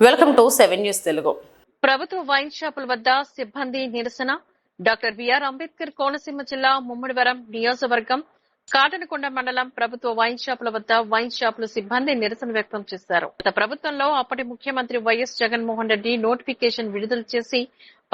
Welcome to seven news Telugu. ప్రభుత్వ wine షాపుల వద్ద సిబ్బంది నిరసన. డాక్టర్ బిఆర్ అంబేద్కర్ కోనసీమ జిల్లా ముమ్మడివరం నియోజకవర్గం కాటనకొండ మండలం ప్రభుత్వ వైన్ షాపుల వద్ద వైన్ షాపుల సిబ్బంది నిరసన వ్యక్తం చేశారు. గత ప్రభుత్వంలో అప్పటి ముఖ్యమంత్రి వైఎస్ జగన్మోహన్ రెడ్డి నోటిఫికేషన్ విడుదల చేసి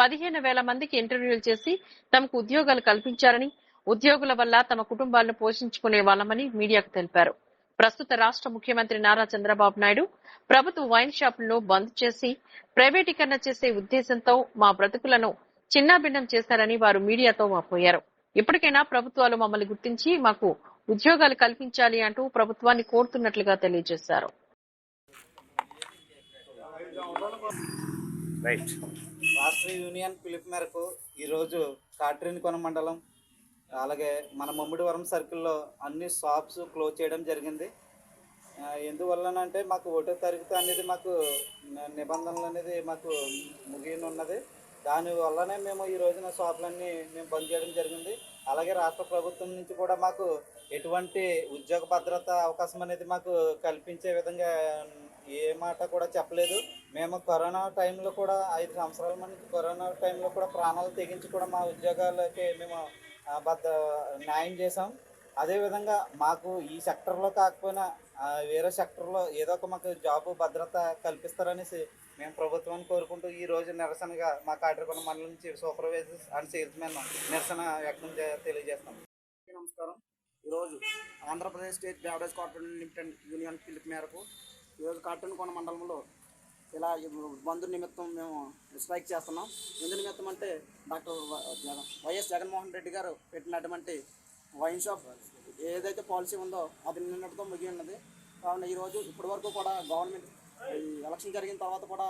పదిహేను వేల మందికి ఇంటర్వ్యూలు చేసి తమకు ఉద్యోగాలు కల్పించారని ఉద్యోగుల వల్ల తమ కుటుంబాలను పోషించుకునే వాళ్ళమని మీడియాకు తెలిపారు. ప్రస్తుత రాష్ట్ర ముఖ్యమంత్రి నారా చంద్రబాబు నాయుడు ప్రభుత్వ వైన్ షాపులను బంద్ చేసి ప్రైవేటీకరణ చేసే ఉద్దేశంతో మా బ్రతుకులను చిన్నాభిన్నం చేశారని వారు మీడియాతో వాపోయారు ఇప్పటికైనా ప్రభుత్వాలు మమ్మల్ని గుర్తించి మాకు ఉద్యోగాలు కల్పించాలి అంటూ ప్రభుత్వాన్ని కోరుతున్నట్లుగా తెలియజేశారు. రైట్. రాష్ట్ర యూనియన్ పిలుపు మేరకు ఈరోజు కాట్రేనికొన మండలం అలాగే మన మమ్మిడివరం సర్కిల్లో అన్ని షాప్స్ క్లోజ్ చేయడం జరిగింది. ఎందువల్లనంటే మాకు ఒకటో తారీఖు అనేది మాకు నిబంధనలు అనేది మాకు ముగియనున్నది. దాని వల్లనే మేము ఈ రోజున షాపులన్నీ మేము బంద్ చేయడం జరిగింది. అలాగే రాష్ట్ర ప్రభుత్వం నుంచి కూడా మాకు ఎటువంటి ఉద్యోగ భద్రత అవకాశం అనేది మాకు కల్పించే విధంగా ఏ మాట కూడా చెప్పలేదు. మేము కరోనా టైంలో కూడా ఐదు సంవత్సరాల మంది కరోనా టైంలో కూడా ప్రాణాలు తెగించి కూడా మా ఉద్యోగాలకి మేము బద్ద న్యాయం చేసాం అదేవిధంగా మాకు ఈ సెక్టర్లో కాకపోయినా వేరే సెక్టర్లో ఏదో ఒక మాకు జాబ్ భద్రత కల్పిస్తారనేసి మేము ప్రభుత్వాన్ని కోరుకుంటూ ఈ రోజు నిరసనగా మా కాటిరకొండ మండలం నుంచి సూపర్వైజర్స్ అండ్ సేల్స్మెన్ నిరసన వ్యక్తం చే- తెలియజేస్తాం. నమస్కారం. ఈరోజు Andhra Pradesh state beverage corporation limited union పిలుపు మేరకు ఈరోజు కాటన్కోన మండలంలో ఇలా ఈ బంధు నిమిత్తం మేము స్ట్రైక్ చేస్తున్నాం. ఎందు నిమిత్తం అంటే డాక్టర్ జగన్ వైఎస్ జగన్మోహన్ రెడ్డి గారు పెట్టినటువంటి వైన్ షాప్ ఏదైతే పాలసీ ఉందో అది నిన్నటితో ముగి ఉన్నది కావున ఈరోజు ఇప్పటి వరకు కూడా గవర్నమెంట్ ఎలక్షన్ జరిగిన తర్వాత కూడా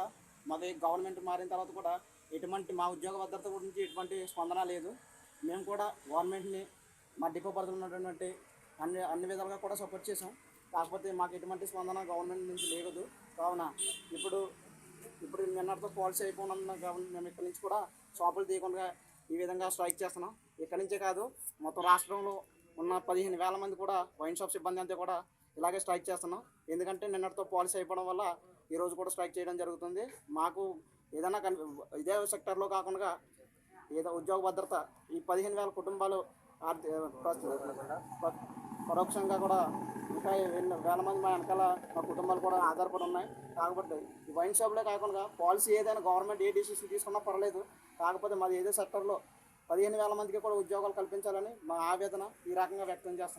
మాది గవర్నమెంట్ మారిన తర్వాత కూడా ఎటువంటి మా ఉద్యోగ భద్రత గురించి ఎటువంటి స్పందన లేదు. మేము కూడా గవర్నమెంట్ని మా డిపో పరిధిలో ఉన్నటువంటి అన్ని అన్ని విధాలుగా కూడా సపోర్ట్ చేసాం కాకపోతే మాకు ఎటువంటి స్పందన గవర్నమెంట్ నుంచి లేదు కావున ఇప్పుడు ఇప్పుడు నిన్నటితో పాలసీ అయిపోయిన కావున మేము ఇక్కడి నుంచి కూడా షాపులు తీయకుండా ఈ విధంగా స్ట్రైక్ చేస్తున్నాం. ఇక్కడి నుంచే కాదు మొత్తం రాష్ట్రంలో ఉన్న పదిహేను వేల మంది కూడా వైన్ షాప్ సిబ్బంది అంతా కూడా ఇలాగే స్ట్రైక్ చేస్తున్నాం. ఎందుకంటే నిన్నటితో పాలసీ అయిపోవడం వల్ల ఈరోజు కూడా స్ట్రైక్ చేయడం జరుగుతుంది. మాకు ఏదైనా కన్ ఇదే సెక్టర్లో కాకుండా ఏదో ఉద్యోగ భద్రత ఈ పదిహేను వేల కుటుంబాలు ఆర్థిక పరోక్షంగా కూడా ఇంకా వేల మంది మా వెనకాల మా కుటుంబాలు కూడా ఆధారపడి ఉన్నాయి. కాకపోతే ఈ వైన్ షాప్లే కాకుండా పాలసీ ఏదైనా గవర్నమెంట్ ఏ డిసిషన్ తీసుకున్నా పర్లేదు. కాకపోతే మాది ఏదో సెక్టర్లో పదిహేను వేల మందికి కూడా ఉద్యోగాలు కల్పించాలని మా ఆవేదన ఈ రకంగా వ్యక్తం చేస్తున్నాం.